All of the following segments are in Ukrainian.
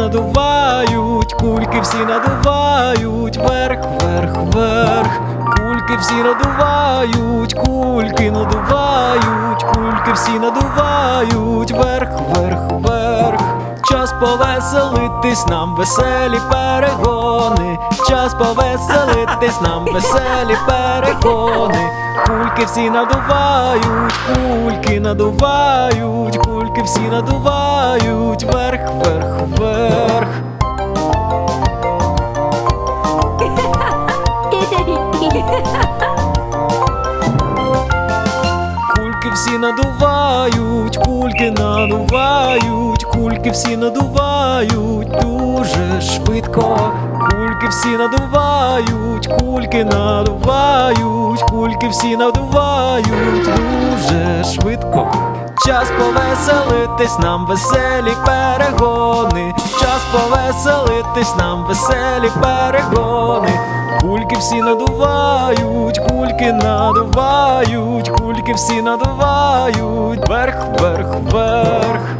надувають, кульки всі надувають, верх, вверх, вверх. Кульки всі надувають, кульки надувають, кульки всі надувають, верх, вверх, вверх. Повеселитись нам веселі перегони. Час повеселитись нам веселі перегони. Кульки всі надувають, кульки надувають, кульки всі надувають, верх, верх, вверх. Кульки всі надувають дуже швидко. Кульки всі надувають, кульки надувають, кульки всі надувають дуже швидко. Час повеселитись нам веселі перегони. Час повеселитись нам веселі перегони. Кульки всі надувають, кульки надувають, кульки всі надувають, вверх, вверх, вверх.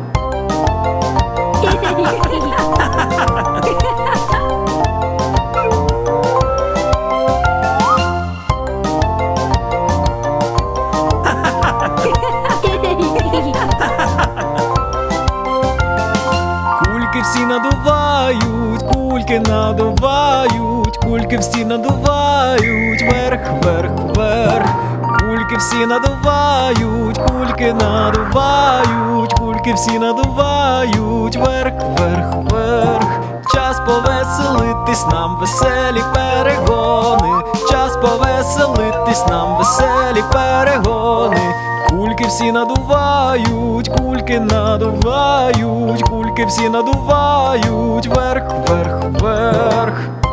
Кульки всі надувають, кульки надувають, кульки всі надувають, вверх, вверх, вверх. Кульки всі надувають, кульки надувають, кульки всі надувають, вверх, вверх, вверх. Час повеселитись нам веселі перегони. Час повеселитись нам веселі перегони. Кульки всі надувають, кульки надувають, кульки всі надувають, вверх, вверх, вверх.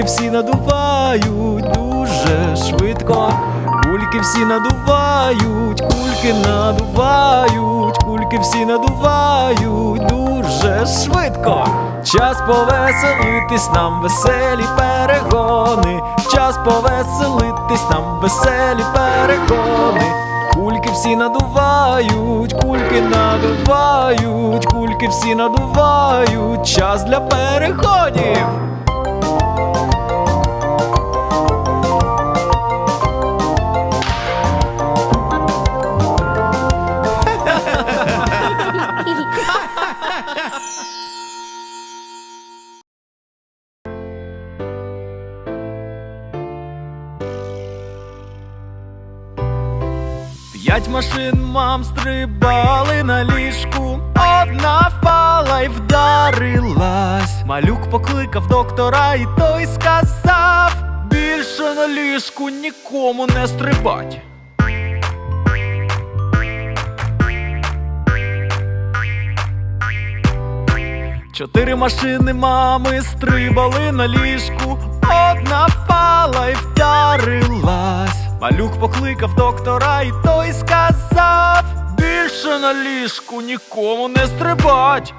Кульки всі надувають дуже швидко. Кульки всі надувають, кульки надувають, кульки всі надувають дуже швидко. Час повеселитись нам веселі перегони. Час повеселитись нам веселі перегони. Кульки всі надувають, кульки надувають, кульки всі надувають, час для переходів. Мам стрибали на ліжку, одна впала й вдарилась. Малюк покликав доктора, і той сказав: більше на ліжку нікому не стрибать. Чотири машини мами стрибали на ліжку, одна впала й вдарилась. Малюк покликав доктора, і той сказав: більше на ліжку нікому не стрибать.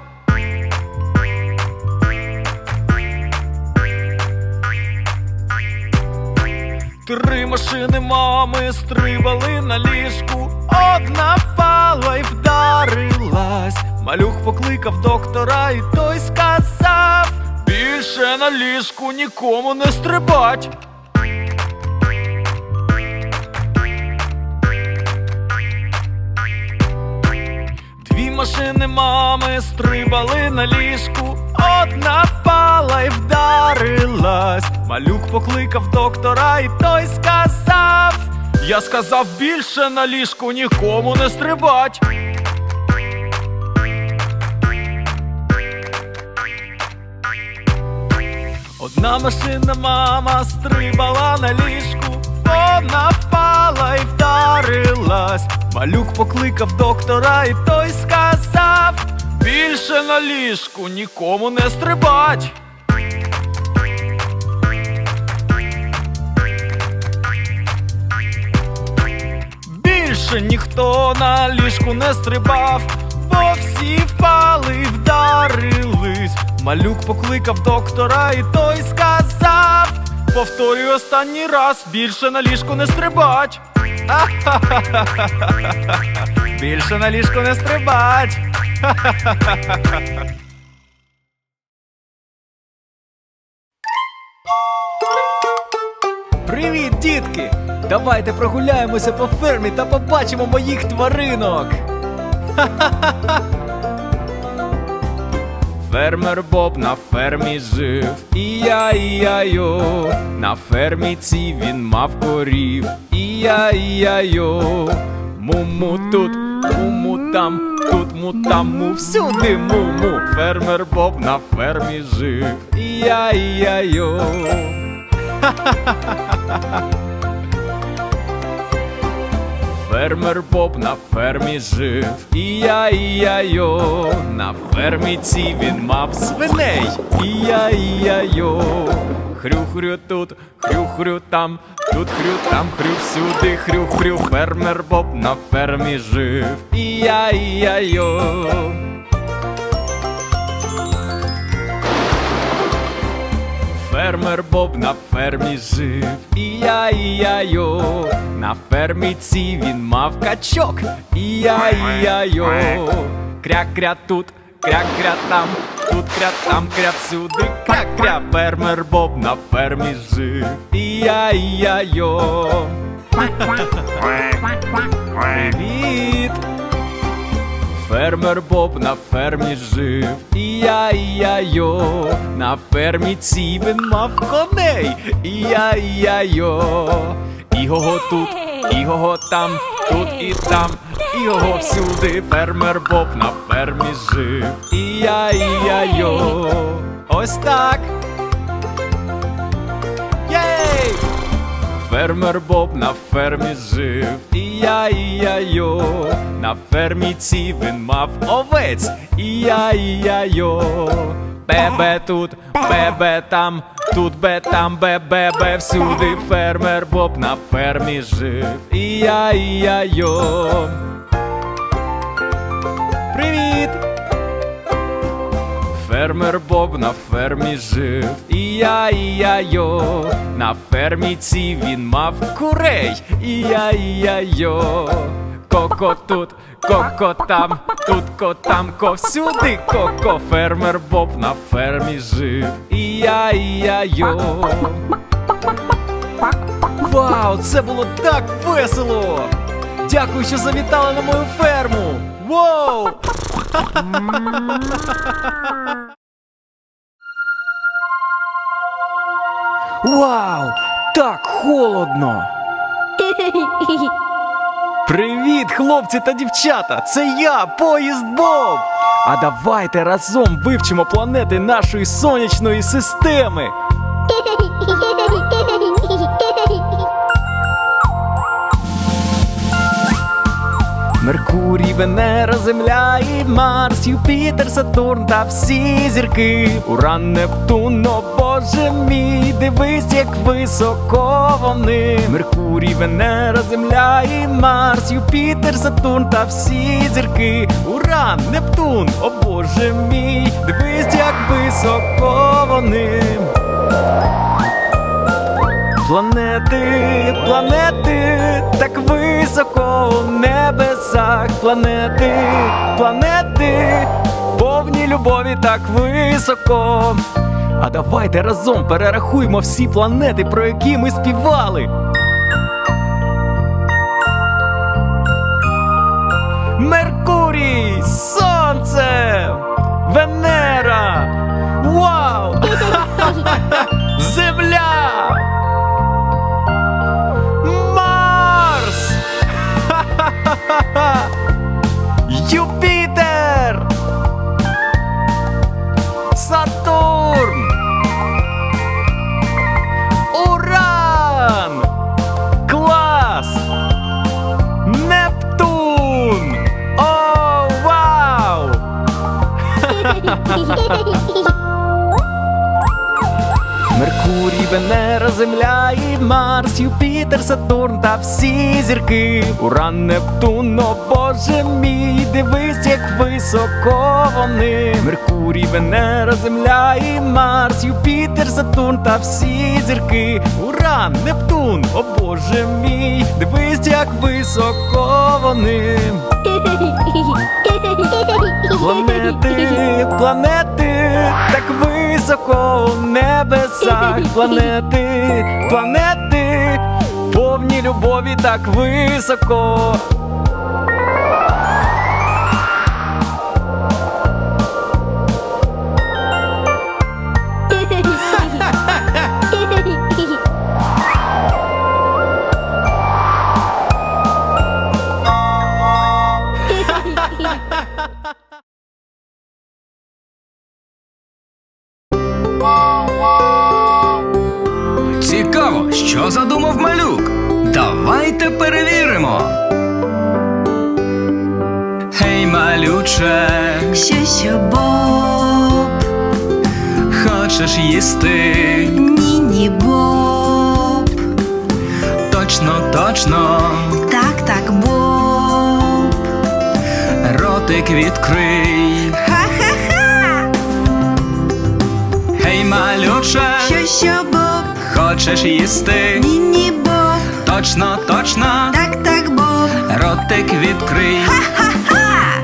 Три машини мами стрибали на ліжку, одна впала й вдарилась. Малюк покликав доктора, і той сказав: більше на ліжку нікому не стрибать. Машини мами стрибали на ліжку, одна впала й вдарилась. Малюк покликав доктора, і той сказав: Я сказав більше на ліжку нікому не стрибать. Одна машина мама стрибала на ліжку, одна впала й вдарилась. Малюк покликав доктора, і той сказав: більше на ліжку нікому не стрибать. Більше ніхто на ліжку не стрибав, бо всі впали й вдарились. Малюк покликав доктора, і той сказав: Повторюю останній раз, більше на ліжку не стрибать. Більше на ліжку не стрибать. Привіт, дітки! Давайте прогуляємося по фермі та побачимо моїх тваринок. Фермер Боб на фермі жив, і-я-і-я-йо, на фермі цій він мав корів, і-я-і-я-йо, му-му тут, му-му там, тут му там му, всюди му-му. Фермер Боб на фермі жив, і-я-і-я-йо. Фермер Боб на фермі жив, і-я-і-я-йо, на фермі ці він мав свиней, і-я-і-я-йо, хрю-хрю тут, хрю-хрю там, тут хрю, там хрю, всюди хрю-хрю, фермер Боб на фермі жив, і-я-і-я-йо. Фермер Боб на фермі жив, і-я-і-я-йо, на фермі цій він мав качок, і-я-і-я-йо, кря-кря тут, кря-кря там, тут кря там, кря всюди, кря-кря, фермер Боб на фермі жив, і-я-і-я-йо. Привіт! Фермер Боб на фермі жив, і-я-і-я-йо, на фермі цій він мав коней, і-я-і-я-йо, іго тут, іго там, тут і там, іго всюди, фермер Боб на фермі жив, і-я-і-я-йо, ось так. Єй! Фермер Боб на фермі жив, і-я-і-я-йо, на фермі ці він мав овець, і-я-і-я-йо, бебе тут, бебе там, тут бе там, бе-бе-бе, всюди фермер Боб на фермі жив, і-я-і-я-йо. Привіт! Фермер Боб на фермі жив, і-я-і-я-йо, на фермі цій він мав курей, і-я-і-я-йо, коко тут, коко там, тут ко там, ко всюди коко, фермер Боб на фермі жив, і-я-і-я-йо. Вау, це було так весело! Дякую, що завітали на мою ферму! Воу! Вау! Так холодно! Привіт, хлопці та дівчата! Це я, поїзд Боб! А давайте разом вивчимо планети нашої сонячної системи. Меркурій, Венера, Земля і Марс, Юпітер, Сатурн та всі зірки. Уран, Нептун, о Боже мій, дивись, як високо вони. Меркурій, Венера, Земля і Марс, Юпітер, Сатурн та всі зірки. Уран, Нептун, о Боже мій, дивись, як високо вони. Планети, планети, так високо у небесах, планети, планети, повні любові так високо. А давайте разом перерахуємо всі планети, про які ми співали. Меркурій, Меркурій, Венера, Земля і Марс, Юпітер, Сатурн та всі зірки. Уран, Нептун, о Боже мій, дивись, як високо вони. Меркурій, Венера, Земля і Марс, Юпітер, Сатурн та всі зірки. Уран, Нептун, о Боже мій, дивись, як високо вони. Планети, так високо в небесах. Планети, планети, повні любові так високо. Цікаво, що задумав малюк. Давайте перевіримо. Гей, малюче, Що що Боб, хочеш їсти? ні, ні, Боб, Точно, точно, так, так, Боб, ротик відкрий. ха-ха-ха, Гей, малюче, що що Боб, хочеш їсти? ні, ні, Боб, Точно, точно, так, так, Боб, ротик відкрий. ха-ха,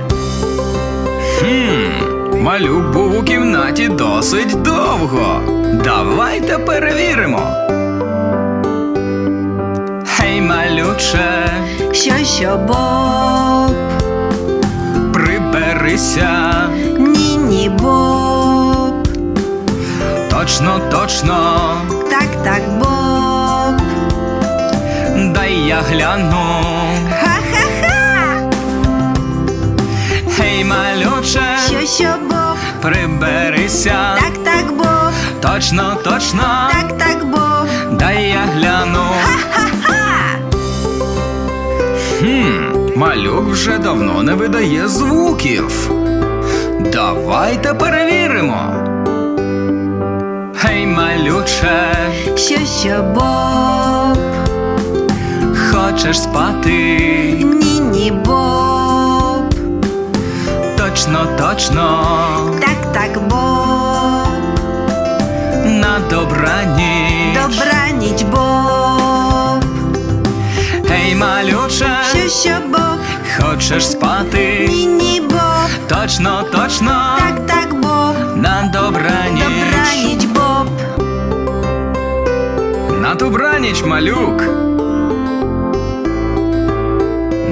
Хм, малюк був у кімнаті досить довго. Давайте перевіримо. Гей, малюче, що що Боб, приберися. ні, ні, Боб, Точно, точно, так, Боб, дай я гляну. ха-ха-ха, Гей, малюче, що що Боб, приберися. так, так, Боб, Точно, точно, так, так, Боб, дай я гляну. ха-ха, Хм, малюк вже давно не видає звуків. Давайте перевіримо. Гей, малюче, що що Боб, хочеш спати? ні, ні, Боб. Точно, точно, Так, так, Боб, на добраніч. добраніч, Боб, Гей, малюче, що що Боб, хочеш спати? ні, ні, Боб, Точно, точно, так, так, добраніч, малюк.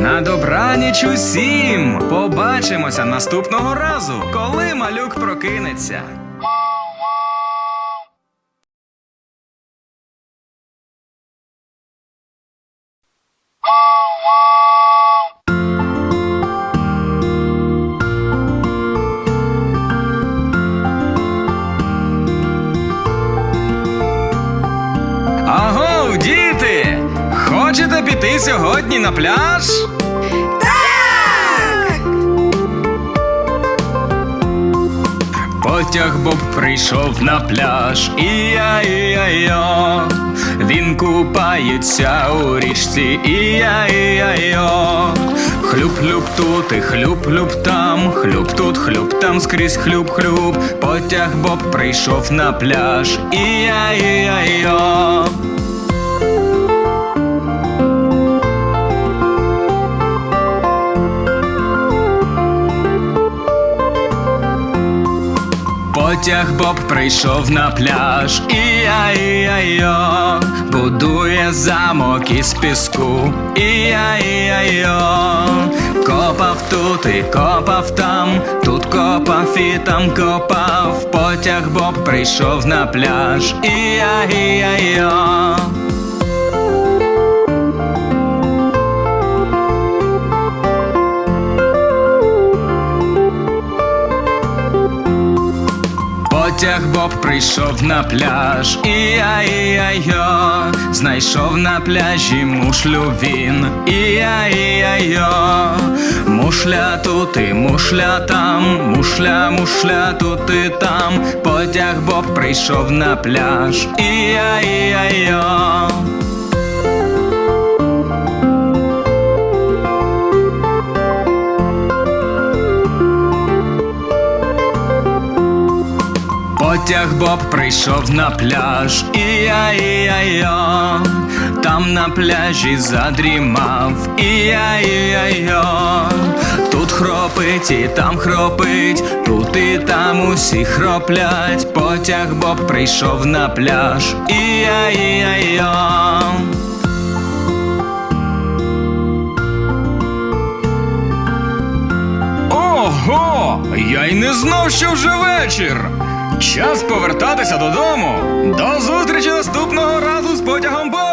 На добраніч усім. Побачимося наступного разу, коли малюк прокинеться. Сьогодні на пляж? так, Потяг Боб прийшов на пляж, і-я-і-я-йо. Він купається у річці, і-я-і-я-йо. Хлюп-хлюп тут і хлюп-хлюп там, хлюп тут, хлюп там скрізь хлюп-хлюп. Потяг Боб прийшов на пляж, і-я-і-я-йо Потяг Боб прийшов на пляж, і-я-і-я-йо Будує замок із піску, і-я-і-я-йо Копав тут і копав там, тут копав і там копав. Потяг Боб прийшов на пляж, і-я-і-я-йо Потяг Боб прийшов на пляж, і-я-і-я-йо Знайшов на пляжі мушлю він, і-я-і-я-йо Мушля тут і мушля там, мушля, мушля тут і там. Потяг Боб прийшов на пляж. І-я-і-я-йо. Потяг Боб прийшов на пляж, і-я-і-я-йо Там на пляжі задрімав, і-я-і-я-йо Тут хропить і там хропить, тут і там усі хроплять. Потяг Боб прийшов на пляж, і-я-і-я-йо Ого! Я й не знав, що вже вечір. Час повертатися додому. До зустрічі наступного разу з потягом Боббі!